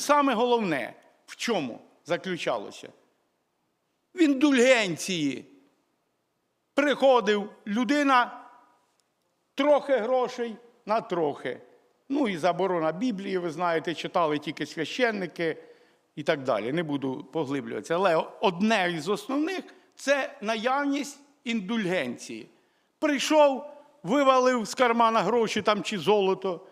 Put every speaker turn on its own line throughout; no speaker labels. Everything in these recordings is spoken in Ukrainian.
Саме головне, в чому заключалося? В індульгенції. Приходив людина, трохи грошей на трохи. Ну і заборона Біблії, ви знаєте, читали тільки священники і так далі. Не буду поглиблюватися. Але одне із основних це наявність індульгенції. Прийшов, вивалив з кармана гроші там чи золото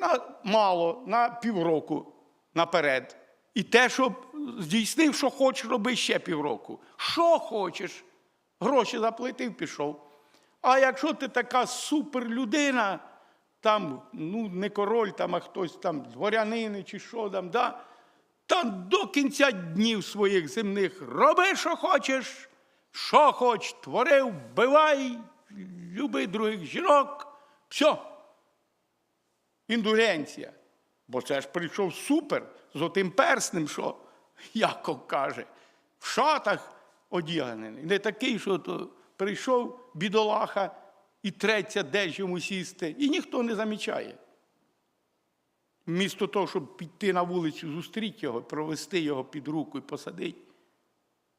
на мало, на півроку наперед. І те, що здійснив, що хочеш, роби ще півроку. Що хочеш, гроші заплатив, пішов. А якщо ти така суперлюдина, там, ну, не король, там, а хтось там дворянини чи що там, да, там до кінця днів своїх земних роби, що хочеш, що хоч, твори, вбивай, люби других жінок, все індулгенція. Бо це ж прийшов супер з отим перснем, що Яков каже, в шатах одягнений. Не такий, що то прийшов бідолаха і треться, де ж йому сісти, і ніхто не замічає. Вмісто того, щоб піти на вулицю, зустріти його, провести його під руку і посадити,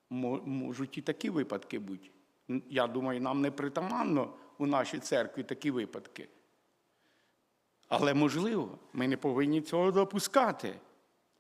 можуть і такі випадки бути. Я думаю, нам не притаманно у нашій церкві такі випадки. Але можливо, ми не повинні цього допускати.